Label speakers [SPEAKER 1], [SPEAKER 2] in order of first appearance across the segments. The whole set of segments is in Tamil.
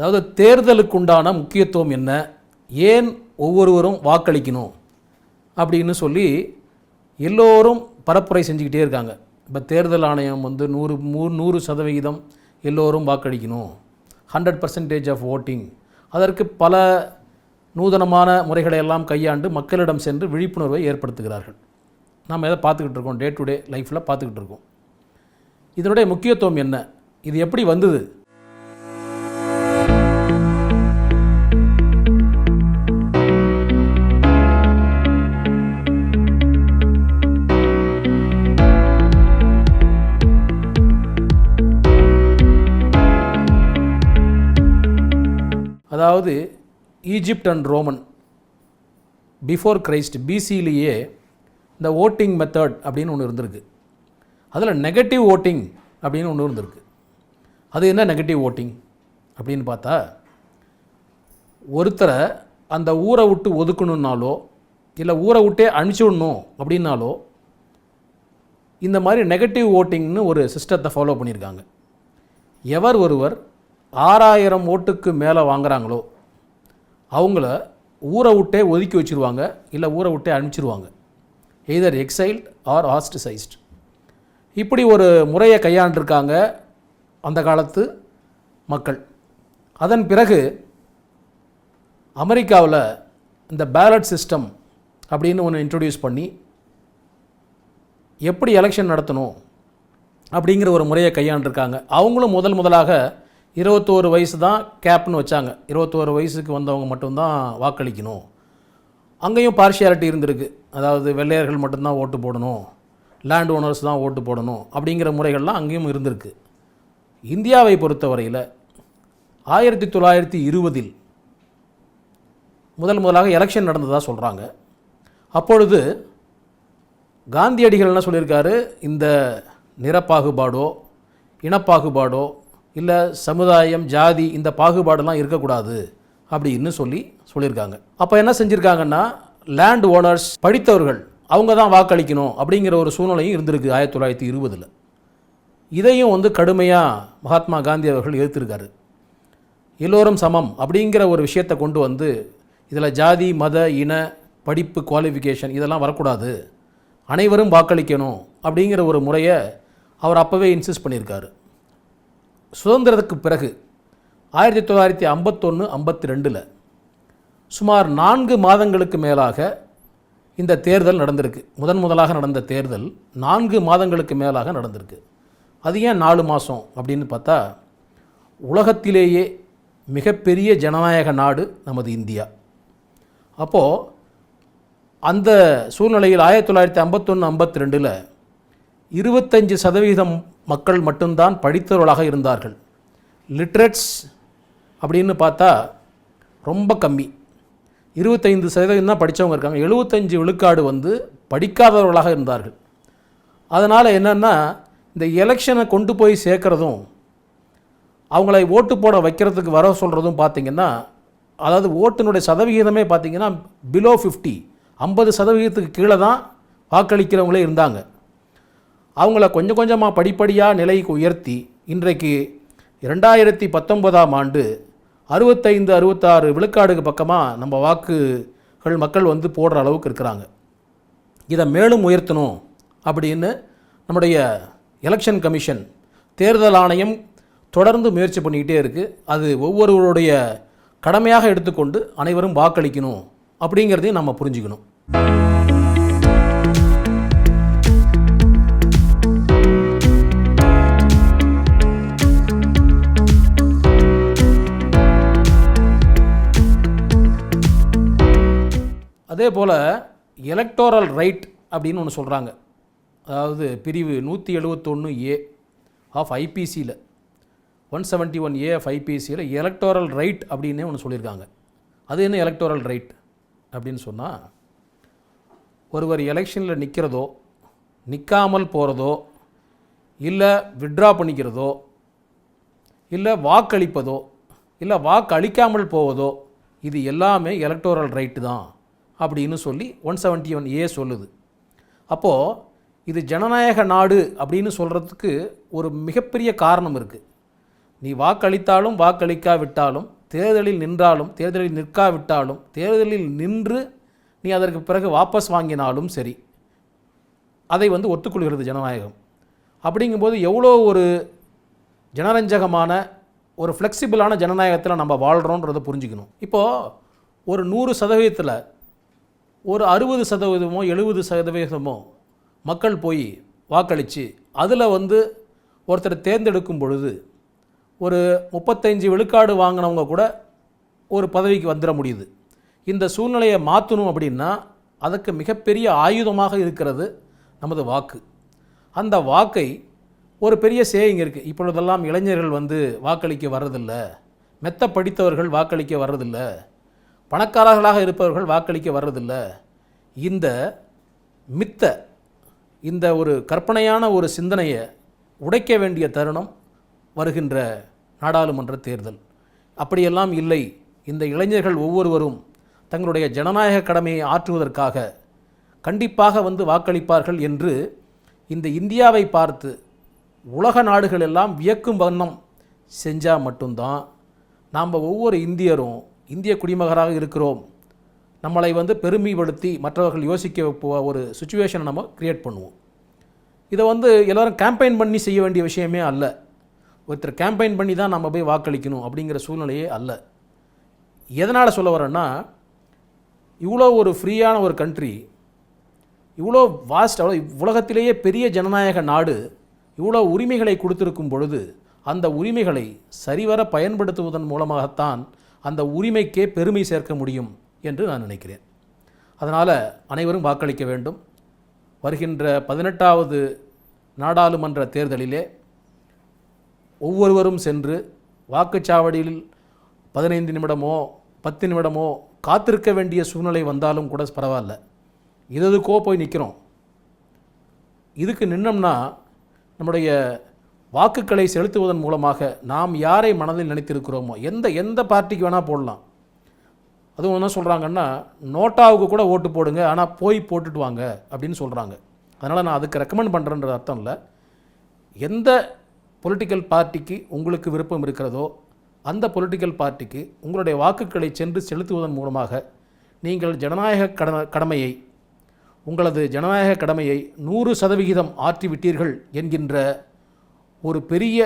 [SPEAKER 1] அதாவது தேர்தலுக்கு உண்டான முக்கியத்துவம் என்ன? ஏன் ஒவ்வொருவரும் வாக்களிக்கணும்? அப்படின்னு சொல்லி எல்லோரும் பரப்புரை செஞ்சுக்கிட்டே இருக்காங்க. இப்போ தேர்தல் ஆணையம் வந்து நூறு மூ நூறு சதவிகிதம் எல்லோரும் வாக்களிக்கணும். ஹண்ட்ரட் பர்சன்டேஜ் ஆஃப் ஓட்டிங் அதற்கு பல நூதனமான முறைகளை எல்லாம் கையாண்டு மக்களிடம் சென்று விழிப்புணர்வை ஏற்படுத்துகிறார்கள். நாம் எதை பார்த்துக்கிட்டு இருக்கோம்? டே டு டே லைஃப்பில் பார்த்துக்கிட்டு இருக்கோம். இதனுடைய முக்கியத்துவம் என்ன? இது எப்படி வந்தது? அதாவது Egypt and Roman before Christ பிசிலேயே இந்த ஓட்டிங் மெத்தட் அப்படின்னு ஒன்று இருந்திருக்கு. அதில் நெகட்டிவ் ஓட்டிங் அப்படின்னு ஒன்று இருந்திருக்கு. அது என்ன நெகட்டிவ் ஓட்டிங் அப்படின்னு பார்த்தா ஒருத்தரை அந்த ஊரை விட்டு ஒதுக்கணுன்னாலோ இல்லை ஊரை விட்டே அனுப்பிச்சி விடணும் அப்படின்னாலோ இந்த மாதிரி நெகட்டிவ் ஓட்டிங்னு ஒரு சிஸ்டத்தை ஃபாலோ பண்ணியிருக்காங்க. எவர் ஒருவர் ஆறாயிரம் ஓட்டுக்கு மேலே வாங்குறாங்களோ அவங்கள ஊரை விட்டே ஒதுக்கி வச்சுருவாங்க இல்லை ஊரை விட்டே அனுப்பிச்சிருவாங்க. எய்தர் எக்ஸைல்ட் ஆர் ஆஸ்டிசைஸ்ட் இப்படி ஒரு முறையை கையாண்டிருக்காங்க அந்த காலத்து மக்கள். அதன் பிறகு அமெரிக்காவில் இந்த பேலட் சிஸ்டம் அப்படின்னு ஒன்று இன்ட்ரடியூஸ் பண்ணி எப்படி எலெக்ஷன் நடத்தணும் அப்படிங்கிற ஒரு முறையை கையாண்டிருக்காங்க. அவங்களும் முதல் முதலாக இருபத்தோரு வயசு தான் கேப்னு வச்சாங்க. இருபத்தோரு வயசுக்கு வந்தவங்க மட்டும்தான் வாக்களிக்கணும். அங்கேயும் பார்ஷியாலிட்டி இருந்திருக்கு. அதாவது வெள்ளையர்கள் மட்டும்தான் ஓட்டு போடணும். லேண்ட் ஓனர்ஸ் தான் ஓட்டு போடணும் அப்படிங்கிற முறைகள்லாம் அங்கேயும் இருந்திருக்கு. இந்தியாவை பொறுத்தவரையில் ஆயிரத்தி தொள்ளாயிரத்தி இருபதில் முதல் முதலாக எலெக்ஷன் நடந்ததாக சொல்கிறாங்க அப்பொழுது காந்தியடிகள் என்ன சொல்லியிருக்காரு? இந்த நிறப்பாகுபாடோ இனப்பாகுபாடோ இல்லை சமுதாயம் ஜாதி இந்த பாகுபாடெல்லாம் இருக்கக்கூடாது அப்படின்னு சொல்லி சொல்லியிருக்காங்க. அப்போ என்ன செஞ்சுருக்காங்கன்னா லேண்ட் ஓனர்ஸ் படித்தவர்கள் அவங்க தான் வாக்களிக்கணும் அப்படிங்கிற ஒரு சூழ்நிலையும் இருந்திருக்கு ஆயிரத்தி தொள்ளாயிரத்தி இருபதில். இதையும் வந்து கடுமையாக மகாத்மா காந்தி அவர்கள் எதிர்த்திருக்காரு எல்லோரும் சமம் அப்படிங்கிற ஒரு விஷயத்தை கொண்டு வந்து இதில் ஜாதி மத இன படிப்பு குவாலிஃபிகேஷன் இதெல்லாம் வரக்கூடாது. அனைவரும் வாக்களிக்கணும் அப்படிங்கிற ஒரு முறையை அவர் அப்போவே இன்சிஸ்ட் பண்ணியிருக்காரு. சுதந்திரத்துக்கு பிறகு ஆயிரத்தி தொள்ளாயிரத்தி ஐம்பத்தொன்று ஐம்பத்தி ரெண்டில் சுமார் நான்கு மாதங்களுக்கு மேலாக இந்த தேர்தல் நடந்திருக்கு. முதன் முதலாக நடந்த தேர்தல் நான்கு மாதங்களுக்கு மேலாக நடந்திருக்கு. அது ஏன் நாலு மாதம் அப்படின்னு பார்த்தா உலகத்திலேயே மிகப்பெரிய ஜனநாயக நாடு நமது இந்தியா. அப்போது அந்த சூழ்நிலையில் ஆயிரத்தி தொள்ளாயிரத்தி ஐம்பத்தொன்று ஐம்பத்தி ரெண்டில் இருபத்தஞ்சு சதவீதம் மக்கள் மட்டும்தான் படித்தவர்களாக இருந்தார்கள். லிட்ரேட்ஸ் அப்படின்னு பார்த்தா ரொம்ப கம்மி. இருபத்தைந்து சதவீதம் தான் படித்தவங்க இருக்காங்க. எழுபத்தஞ்சு விழுக்காடு வந்து படிக்காதவர்களாக இருந்தார்கள். அதனால் என்னென்னா இந்த எலெக்ஷனை கொண்டு போய் சேர்க்குறதும் அவங்களை ஓட்டு போட வைக்கிறதுக்கு வர சொல்கிறதும் பார்த்திங்கன்னா அதாவது ஓட்டினுடைய சதவிகிதமே பார்த்திங்கன்னா பிலோ ஃபிஃப்டி ஐம்பது சதவிகிதத்துக்கு கீழே தான் வாக்களிக்கிறவங்களே இருந்தாங்க. அவங்கள கொஞ்சம் கொஞ்சமாக படிப்படியாக நிலைக்கு உயர்த்தி இன்றைக்கு இரண்டாயிரத்தி பத்தொன்பதாம் ஆண்டு அறுபத்தைந்து அறுபத்தாறு விழுக்காடுக்கு பக்கமாக நம்ம வாக்குகள் மக்கள் வந்து போடுற அளவுக்கு இருக்கிறாங்க. இதை மேலும் உயர்த்தணும் அப்படின்னு நம்முடைய எலெக்ஷன் கமிஷன் தேர்தல் ஆணையம் தொடர்ந்து முயற்சி பண்ணிக்கிட்டே இருக்குது அது ஒவ்வொருவருடைய கடமையாக எடுத்துக்கொண்டு அனைவரும் வாக்களிக்கணும் அப்படிங்கிறதையும் நம்ம புரிஞ்சுக்கணும். அதே போல் எலக்டோரல் ரைட் அப்படின்னு ஒன்று சொல்கிறாங்க அதாவது பிரிவு நூற்றி எழுபத்தொன்று A of ஐபிசியில் one seventy one A of ஐபிசியில் electoral right அப்படின்னே ஒன்று சொல்லியிருக்காங்க. அது என்ன எலக்டோரல் ரைட் அப்படின்னு சொன்னால் ஒருவர் எலெக்ஷனில் நிற்கிறதோ நிற்காமல் போகிறதோ இல்லை விட்ரா பண்ணிக்கிறதோ இல்லை வாக்களிப்பதோ இல்லை வாக்கு அளிக்காமல் போவதோ இது எல்லாமே எலக்டோரல் ரைட்டு தான். அப்படின்னு சொல்லி ஒன் செவன்ட்டி ஒன் ஏ சொல்லுது. அப்போது இது ஜனநாயக நாடு அப்படின்னு சொல்கிறதுக்கு ஒரு மிகப்பெரிய காரணம் இருக்குது நீ வாக்களித்தாலும் வாக்களிக்காவிட்டாலும் தேர்தலில் நின்றாலும் தேர்தலில் நிற்காவிட்டாலும் தேர்தலில் நின்று நீ அதற்கு பிறகு வாபஸ் வாங்கினாலும் சரி அதை வந்து ஒத்துக்கொள்கிறது ஜனநாயகம். அப்படிங்கும்போது எவ்வளோ ஒரு ஜனரஞ்சகமான ஒரு ஃப்ளெக்சிபிளான ஜனநாயகத்தில் நம்ம வாழ்கிறோன்றதை புரிஞ்சுக்கணும். இப்போது ஒரு நூறு சதவீதத்தில் ஒரு அறுபது சதவீதமோ எழுபது சதவீதமோ மக்கள் போய் வாக்களித்து அதில் வந்து ஒருத்தர் தேர்ந்தெடுக்கும் பொழுது ஒரு முப்பத்தஞ்சு விழுக்காடு வாங்கினவங்க கூட ஒரு பதவிக்கு வந்துட முடியுது. இந்த சூழ்நிலையை மாற்றணும் அப்படின்னா அதுக்கு மிகப்பெரிய ஆயுதமாக இருக்கிறது நமது வாக்கு. அந்த வாக்கை ஒரு பெரிய சேயிங் இருக்குது இப்பொழுதெல்லாம் இளைஞர்கள் வந்து வாக்களிக்க வர்றதில்லை. மெத்த படித்தவர்கள் வாக்களிக்க வர்றதில்லை. பணக்காரர்களாக இருப்பவர்கள் வாக்களிக்க வர்றதில்ல. இந்த மித்த இந்த ஒரு கற்பனையான ஒரு சிந்தனையை உடைக்க வேண்டிய தருணம் வருகின்ற நாடாளுமன்ற தேர்தல். அப்படியெல்லாம் இல்லை. இந்த இளைஞர்கள் ஒவ்வொருவரும் தங்களுடைய ஜனநாயக கடமையை ஆற்றுவதற்காக கண்டிப்பாக வந்து வாக்களிப்பார்கள் என்று இந்த இந்தியாவை பார்த்து உலக நாடுகள் எல்லாம் வியக்கும் வண்ணம் செஞ்சால் மட்டும்தான் நாம் ஒவ்வொரு இந்தியரும் இந்திய குடிமகராக இருக்கிறோம். நம்மளை வந்து பெருமைப்படுத்தி மற்றவர்கள் யோசிக்க ஒரு சுச்சுவேஷனை நம்ம க்ரியேட் பண்ணுவோம். இதை வந்து எல்லோரும் கேம்பெயின் பண்ணி செய்ய வேண்டிய விஷயமே அல்ல. ஒருத்தர் கேம்பெயின் பண்ணி தான் நம்ம போய் வாக்களிக்கணும் அப்படிங்கிற சூழ்நிலையே அல்ல. எதனால் சொல்ல வரேன்னா இவ்வளோ ஒரு ஃப்ரீயான ஒரு கண்ட்ரி இவ்வளோ வாஸ்ட் அவ்வளோ உலகத்திலேயே பெரிய ஜனநாயக நாடு இவ்வளோ உரிமைகளை கொடுத்திருக்கும் பொழுது அந்த உரிமைகளை சரிவர பயன்படுத்துவதன் மூலமாகத்தான் அந்த உரிமைக்கே பெருமை சேர்க்க முடியும் என்று நான் நினைக்கிறேன். அதனால் அனைவரும் வாக்களிக்க வேண்டும். வருகின்ற பதினெட்டாவது நாடாளுமன்ற தேர்தலிலே ஒவ்வொருவரும் சென்று வாக்குச்சாவடியில் பதினைந்து நிமிடமோ பத்து நிமிடமோ காத்திருக்க வேண்டிய சூழ்நிலை வந்தாலும் கூட பரவாயில்ல. இது எதுக்கோ போய் நிற்கிறோம் இதுக்கு நின்னோம்னா நம்முடைய வாக்குகளை செலுத்துவதன் மூலமாக நாம் யாரை மனதில் நினைத்திருக்கிறோமோ எந்த எந்த பார்ட்டிக்கு வேணால் போடலாம். அதுவும் என்ன சொல்கிறாங்கன்னா நோட்டாவுக்கு கூட ஓட்டு போடுங்க ஆனால் போய் போட்டுட்டு வாங்க அப்படின்னு சொல்கிறாங்க அதனால் நான் அதுக்கு ரெக்கமெண்ட் பண்ணுறேன்ற அர்த்தம் இல்லை. எந்த பொலிட்டிக்கல் பார்ட்டிக்கு உங்களுக்கு விருப்பம் இருக்கிறதோ அந்த பொலிட்டிக்கல் பார்ட்டிக்கு உங்களுடைய வாக்குகளை சென்று செலுத்துவதன் மூலமாக நீங்கள் ஜனநாயக கடமை கடமையை உங்களது ஜனநாயக கடமையை நூறு சதவிகிதம் ஆற்றிவிட்டீர்கள் என்கின்ற ஒரு பெரிய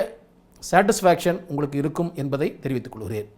[SPEAKER 1] சாட்டிஸ்ஃபேக்ஷன் உங்களுக்கு இருக்கும் என்பதை தெரிவித்துக் கொள்கிறேன்.